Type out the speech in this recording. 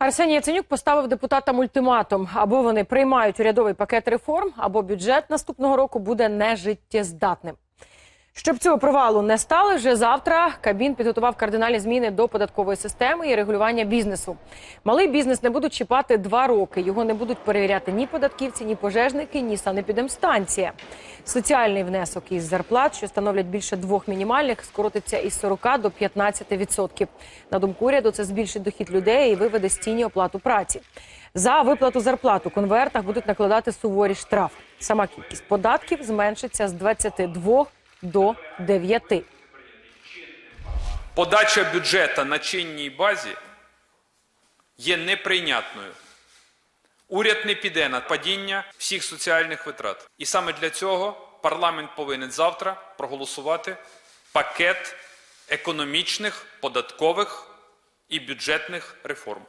Арсеній Яценюк поставив депутатам ультиматум: або вони приймають урядовий пакет реформ, або бюджет наступного року буде нежиттєздатним. Щоб цього провалу не стало, вже завтра Кабін підготував кардинальні зміни до податкової системи і регулювання бізнесу. Малий бізнес не будуть чіпати два роки. Його не будуть перевіряти ні податківці, ні пожежники, ні санепідемстанція. Соціальний внесок із зарплат, що становлять більше двох мінімальних, скоротиться із 40 до 15 відсотків. На думку уряду, це збільшить дохід людей і виведе з тіні оплату праці. За виплату зарплат у конвертах будуть накладати суворі штрафи. Сама кількість податків зменшиться з 22 до 9. Подача бюджета на чинній базі є неприйнятною. Уряд не піде на падіння всіх соціальних витрат. І саме для цього парламент повинен завтра проголосувати пакет економічних, податкових і бюджетних реформ.